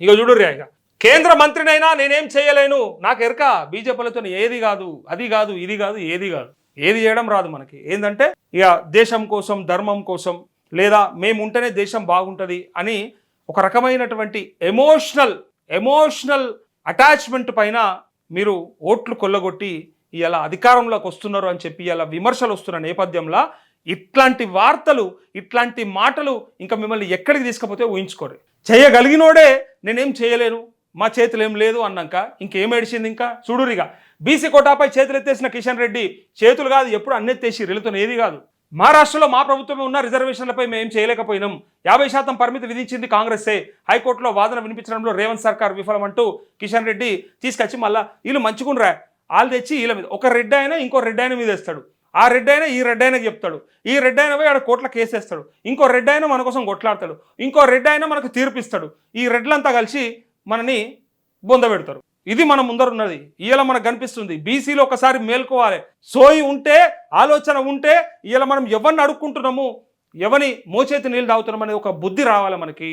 ఇక చూడుర్రి ఇక కేంద్ర మంత్రినైనా నేనేం చేయలేను. నాకు ఎరక బీజేపీలతో ఏది కాదు అది కాదు ఇది కాదు ఏది కాదు. ఏది చేయడం రాదు మనకి. ఏంటంటే ఇక దేశం కోసం ధర్మం కోసం లేదా మేము ఉంటేనే దేశం బాగుంటుంది అని ఒక రకమైనటువంటి ఎమోషనల్ ఎమోషనల్ అటాచ్మెంట్ పైన మీరు ఓట్లు కొల్లగొట్టి ఇలా అధికారంలోకి వస్తున్నారు అని చెప్పి ఇలా విమర్శలు వస్తున్న నేపథ్యంలో ఇట్లాంటి వార్తలు ఇట్లాంటి మాటలు ఇంకా మిమ్మల్ని ఎక్కడికి తీసుకపోతే ఊహించుకోరు. చేయగలిగినోడే నేనేం చేయలేను మా చేతులు ఏం లేదు అన్నాక ఇంకేం ఏడిచింది ఇంకా? చూడురిగా బీసీ కోటాపై చేతులు ఎత్తేసిన కిషన్ రెడ్డి చేతులు కాదు ఎప్పుడు అన్నెత్తేసి రిలుతో ఏది కాదు. మహారాష్ట్రలో మా ప్రభుత్వమే ఉన్న రిజర్వేషన్లపై మేము చేయలేకపోయినాం. యాభై శాతం పరిమితి విధించింది కాంగ్రెస్సే హైకోర్టులో వాదన వినిపించడంలో రేవంత్ సర్కార్ విఫలమంటూ కిషన్ రెడ్డి తీసుకొచ్చి మళ్ళా వీళ్ళు మంచుకునరా వాళ్ళు తెచ్చి వీళ్ళ మీద ఒక రెడ్డి అయినా ఇంకో రెడ్డి అయినా మీద వేస్తాడు. ఆ రెడ్ అయినా ఈ రెడ్ అయినా చెప్తాడు. ఈ రెడ్ అయిన పోయి ఆడ కోట్ల కేసేస్తాడు. ఇంకో రెడ్ అయినా మన కోసం కొట్లాడతాడు. ఇంకో రెడ్ అయినా మనకు తీర్పిస్తాడు. ఈ రెడ్లంతా కలిసి మనని బొందబెడతారు ఇది మన ముందర ఉన్నది. ఇవాళ మనకు కనిపిస్తుంది. బీసీలో ఒకసారి మేల్కోవాలి. సోయి ఉంటే ఆలోచన ఉంటే ఇవాళ మనం ఎవరిని అడుక్కుంటున్నాము? ఎవని మోచేతి నీళ్ళు తాగుతున్నాం అనేది ఒక బుద్ధి రావాలి మనకి.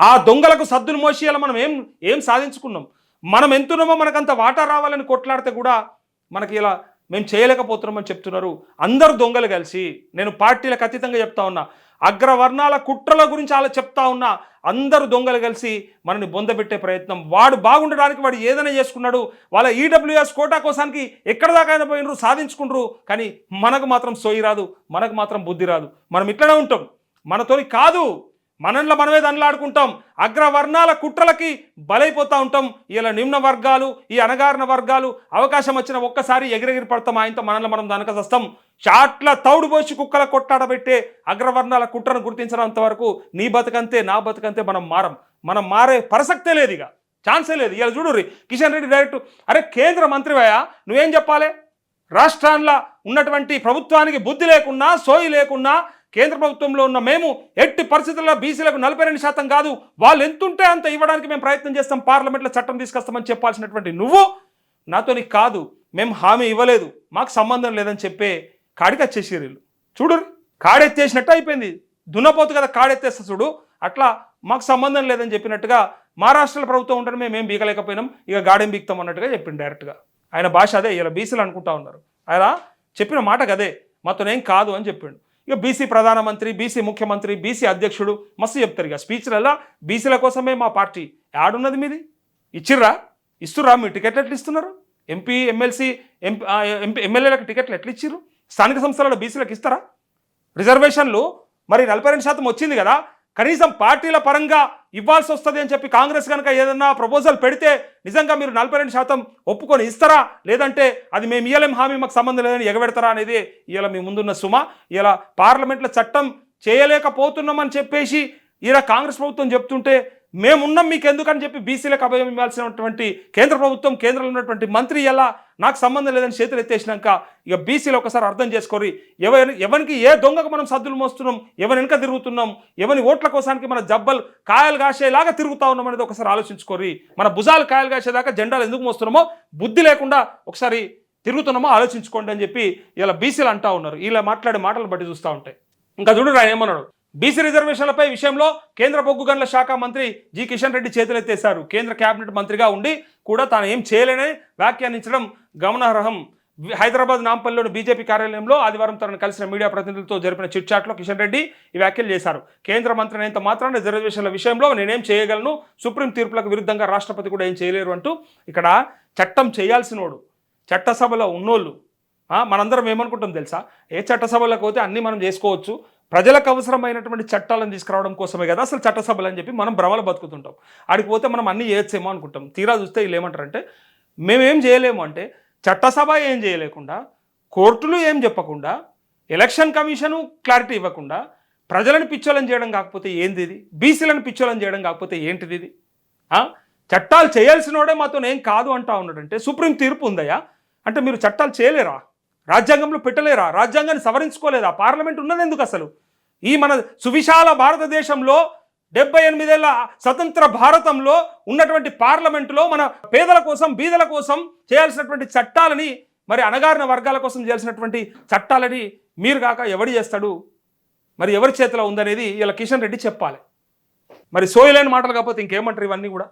ఆ దొంగలకు సద్దును మోసి ఇలా మనం ఏం ఏం సాధించుకున్నాం? మనం ఎంతున్నామో మనకంత వాటా రావాలని కొట్లాడితే కూడా మనకి ఇలా మేము చేయలేకపోతున్నామని చెప్తున్నారు. అందరు దొంగలు కలిసి నేను పార్టీలకు అతీతంగా చెప్తా ఉన్నా అగ్రవర్ణాల కుట్రల గురించి అలా చెప్తా ఉన్నా అందరు దొంగలు కలిసి మనని బొందబెట్టే ప్రయత్నం. వాడు బాగుండడానికి వాడు ఏదైనా చేసుకున్నాడు వాళ్ళ ఈడబ్ల్యూఎస్ కోటా కోసానికి ఎక్కడ దాకా అయినా పోయినరు సాధించుకుంటారు కానీ మనకు మాత్రం సోయి రాదు మనకు మాత్రం బుద్ధి రాదు. మనం ఇట్లనే ఉంటాం. మనతోని కాదు. మనల్ని మనమే దండలాడుకుంటాం అగ్రవర్ణాల కుట్రలకి బలైపోతూ ఉంటాం. ఇలా నిమ్న వర్గాలు ఈ అనగారిన వర్గాలు అవకాశం వచ్చిన ఒక్కసారి ఎగిరెగిరి పడతాం. ఆయనతో మనల్ని మనం దనకసస్తాం చాట్ల తౌడు పోసి కుక్కల కొట్టాడబెట్టే అగ్రవర్ణాల కుట్రను గుర్తించినంత వరకు నీ బతుకంతే నా బతుకంతే మనం మారం. మనం మారే ప్రసక్తే లేదు ఇక. ఛాన్సే లేదు. ఇలా చూడు కిషన్ రెడ్డి డైరెక్ట్ అరే కేంద్ర మంత్రివయ్యా నువ్వేం చెప్పాలి? రాష్ట్రాల్లో ఉన్నటువంటి ప్రభుత్వానికి బుద్ధి లేకున్నా సోయి లేకున్నా కేంద్ర ప్రభుత్వంలో ఉన్న మేము ఎట్టి పరిస్థితుల్లో బీసీలకు నలభై రెండు శాతం కాదు వాళ్ళు ఎంతుంటే అంత ఇవ్వడానికి మేము ప్రయత్నం చేస్తాం పార్లమెంట్లో చట్టం తీసుకొస్తామని చెప్పాల్సినటువంటి నువ్వు నాతో నీకు కాదు మేము హామీ ఇవ్వలేదు మాకు సంబంధం లేదని చెప్పే కాడికి వచ్చేసారు వీళ్ళు. చూడు కాడెత్తేసినట్టు అయిపోయింది. దున్నపోతు కదా కాడెత్తేస్తా చూడు. అట్లా మాకు సంబంధం లేదని చెప్పినట్టుగా మహారాష్ట్రలో ప్రభుత్వం ఉంటే మేము ఏం బీకలేకపోయినాం ఇక గాడెం బీక్తాం అన్నట్టుగా చెప్పింది డైరెక్ట్గా. ఆయన భాష అదే ఇలా బీసీలు అనుకుంటా ఉన్నారు. ఆయన చెప్పిన మాట అదే మాతోనేం కాదు అని చెప్పిండు. ఇక బీసీ ప్రధానమంత్రి బీసీ ముఖ్యమంత్రి బీసీ అధ్యక్షుడు మస్తు చెప్తారు ఇక స్పీచ్లలో బీసీల కోసమే మా పార్టీ. యాడున్నది మీది? ఇచ్చిర్రా? ఇస్తుర్రా? మీ టికెట్లు ఎట్లా ఇస్తున్నారు ఎంపీ ఎమ్మెల్సీ ఎంపీ ఎమ్మెల్యేలకు టికెట్లు ఎట్లా ఇచ్చిర్రు స్థానిక సంస్థలలో బీసీలకు ఇస్తారా? రిజర్వేషన్లు? మరి నలభై రెండు శాతం వచ్చింది కదా? కనీసం పార్టీల పరంగా ఇవ్వాల్సి వస్తుంది అని చెప్పి కాంగ్రెస్ కనుక ఏదన్నా ప్రపోజల్ పెడితే నిజంగా మీరు నలభై రెండు శాతం ఒప్పుకొని ఇస్తారా? లేదంటే అది మేము ఇయ్యలేం హామీ మాకు సంబంధం లేదని ఎగబెడతారా అనేది ఇలా మీ ముందున్న సుమ. ఇలా పార్లమెంట్లో చట్టం చేయలేకపోతున్నామని చెప్పేసి ఇలా కాంగ్రెస్ ప్రభుత్వం చెప్తుంటే మేమున్నాం మీకు ఎందుకని చెప్పి బీసీలకు అభయం ఇవ్వాల్సినటువంటి కేంద్ర ప్రభుత్వం కేంద్రంలో ఉన్నటువంటి మంత్రి ఎలా నాకు సంబంధం లేదని చేతులు ఎత్తేసినాక ఇక బీసీలు ఒకసారి అర్థం చేసుకోరి. ఎవరి ఎవరికి ఏ దొంగకు మనం సద్దులు మోస్తున్నాం? ఎవరి వెనక తిరుగుతున్నాం? ఎవరి ఓట్ల కోసానికి మన జబ్బలు కాయలు కాసేలాగా తిరుగుతా ఉన్నాం అనేది ఒకసారి ఆలోచించుకోరి. మన భుజాలు కాయలు కాసేదాకా జెండాలు ఎందుకు మోస్తున్నామో బుద్ధి లేకుండా ఒకసారి తిరుగుతున్నామో ఆలోచించుకోండి అని చెప్పి ఇలా బీసీలు అంటా ఉన్నారు. ఇలా మాట్లాడే మాటలు బట్టి చూస్తూ ఉంటాయి. ఇంకా చూడు ఆయన ఏమన్నాడు? బీసీ రిజర్వేషన్లపై విషయంలో కేంద్ర బొగ్గు గనుల శాఖ మంత్రి జి కిషన్ రెడ్డి చేతులెత్తేశారు. కేంద్ర కేబినెట్ మంత్రిగా ఉండి కూడా తాను ఏం చేయలేనని వ్యాఖ్యానించడం గమనార్హం. హైదరాబాద్ నాంపల్లిలోని బీజేపీ కార్యాలయంలో ఆదివారం తనను కలిసిన మీడియా ప్రతినిధులతో జరిపిన చిట్చాట్లో కిషన్ రెడ్డి ఈ వ్యాఖ్యలు చేశారు. కేంద్ర మంత్రి అయినంత మాత్రం రిజర్వేషన్ల విషయంలో నేనేం చేయగలను సుప్రీం తీర్పులకు విరుద్ధంగా రాష్ట్రపతి కూడా ఏం చేయలేరు అంటూ ఇక్కడ చట్టం చేయాల్సినోడు చట్టసభలో ఉన్నోళ్ళు మనందరం ఏమనుకుంటాం తెలుసా? ఏ చట్టసభలకు పోతే అన్నీ మనం చేసుకోవచ్చు. ప్రజలకు అవసరమైనటువంటి చట్టాలను తీసుకురావడం కోసమే కదా అసలు చట్టసభలు అని చెప్పి మనం భ్రమలు బతుకుతుంటాం. ఆడికి పోతే మనం అన్నీ చేయొచ్చేమో అనుకుంటాం. తీరా చూస్తే వీళ్ళు ఏమంటారంటే మేమేం చేయలేము అంటే చట్టసభ ఏం చేయలేకుండా కోర్టులు ఏం చెప్పకుండా ఎలక్షన్ కమిషను క్లారిటీ ఇవ్వకుండా ప్రజలను పిచ్చోలని చేయడం కాకపోతే ఏంది ఇది? బీసీలను పిచ్చోలని చేయడం కాకపోతే ఏంటిది ఇది? చట్టాలు చేయాల్సినోడే మాతో ఏం కాదు అంటా ఉన్నాడంటే సుప్రీం తీర్పు ఉందయ్యా. అంటే మీరు చట్టాలు చేయలేరా? రాజ్యాంగంలో పెట్టలేరా? రాజ్యాంగాన్ని సవరించుకోలేదా? పార్లమెంట్ ఉన్నది ఎందుకు అసలు? ఈ మన సువిశాల భారతదేశంలో డెబ్బై ఎనిమిదేళ్ళ స్వతంత్ర భారతంలో ఉన్నటువంటి పార్లమెంటులో మన పేదల కోసం బీదల కోసం చేయాల్సినటువంటి చట్టాలని మరి అణగారిన వర్గాల కోసం చేయాల్సినటువంటి చట్టాలని మీరు కాక ఎవడు చేస్తాడు? మరి ఎవరి చేతిలో ఉందనేది ఇలా కిషన్ రెడ్డి చెప్పాలి. మరి సోయలేని మాటలు కాకపోతే ఇంకేమంటారు ఇవన్నీ కూడా?